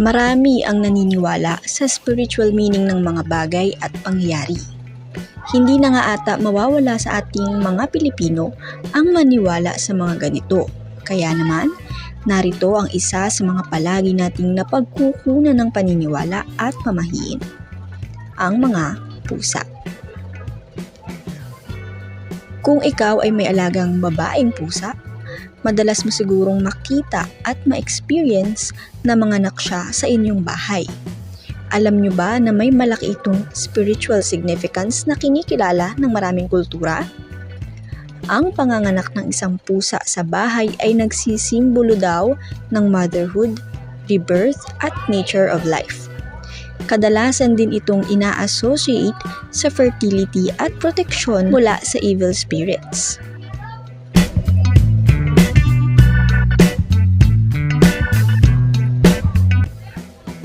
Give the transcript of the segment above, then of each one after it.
Marami ang naniniwala sa spiritual meaning ng mga bagay at pangyayari. Hindi na nga ata mawawala sa ating mga Pilipino ang maniwala sa mga ganito. Kaya naman, narito ang isa sa mga palagi nating napagkukunan ng paniniwala at pamahiin. Ang mga pusa. Kung ikaw ay may alagang babaeng pusa, madalas mo sigurong makita at ma-experience na manganak siya sa inyong bahay. Alam nyo ba na may malaki itong spiritual significance na kinikilala ng maraming kultura? Ang panganganak ng isang pusa sa bahay ay nagsisimbolo daw ng motherhood, rebirth at nature of life. Kadalasan din itong ina-associate sa fertility at protection mula sa evil spirits.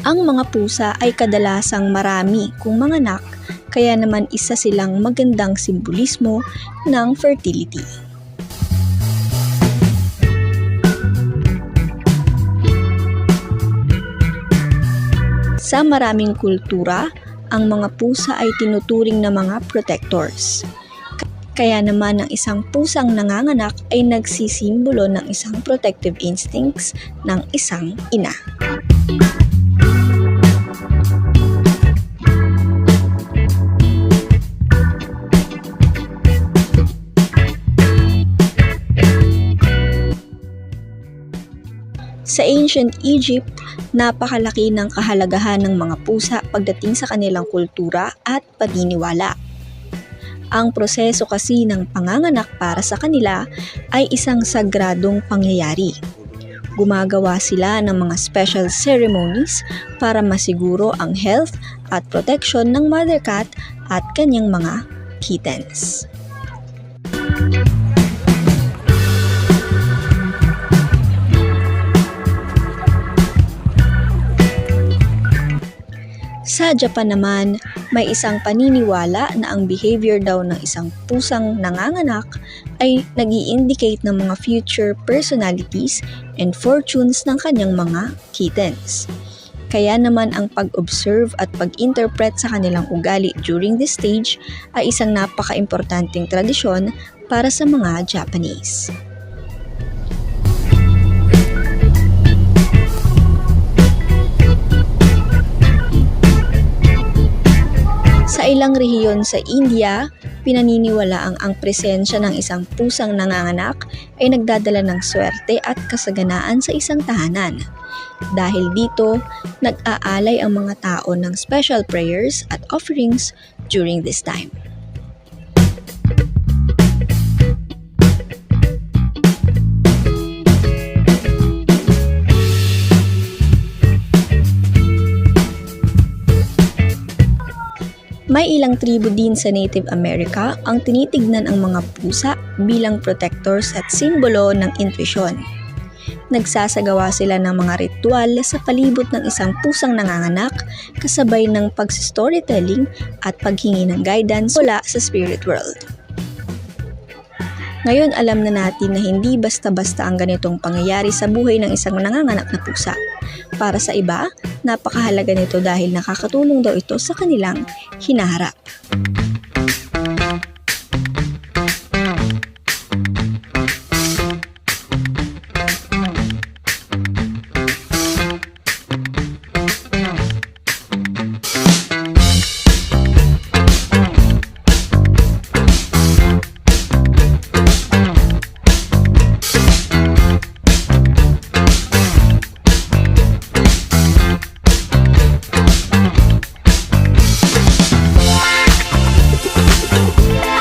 Ang mga pusa ay kadalasang marami kung manganak kaya naman isa silang magandang simbolismo ng fertility. Sa maraming kultura, ang mga pusa ay tinuturing na mga protectors. Kaya naman ang isang pusang nanganganak ay nagsisimbolo ng isang protective instincts ng isang ina. Sa ancient Egypt, napakalaki ng kahalagahan ng mga pusa pagdating sa kanilang kultura at paniniwala. Ang proseso kasi ng panganganak para sa kanila ay isang sagradong pangyayari. Gumagawa sila ng mga special ceremonies para masiguro ang health at protection ng mother cat at kanyang mga kittens. Sa Japan naman, may isang paniniwala na ang behavior daw ng isang pusang nanganganak ay nag indicate ng mga future personalities and fortunes ng kanyang mga kittens. Kaya naman ang pag-observe at pag-interpret sa kanilang ugali during this stage ay isang napaka-importanting tradisyon para sa mga Japanese. Ilang rehiyon sa India, pinaniniwala ang ang presensya ng isang pusang nanganganak ay nagdadala ng swerte at kasaganaan sa isang tahanan. Dahil dito, nag-aalay ang mga tao ng special prayers at offerings during this time. May ilang tribo din sa Native America ang tinitignan ang mga pusa bilang protectors at simbolo ng intuition. Nagsasagawa sila ng mga ritual sa palibot ng isang pusang nanganganak kasabay ng pag-storytelling at paghingi ng guidance mula sa spirit world. Ngayon alam na natin na hindi basta-basta ang ganitong pangyayari sa buhay ng isang nanganganak na pusa. Para sa iba, napakahalaga nito dahil nakakatulong daw ito sa kanilang hinaharap.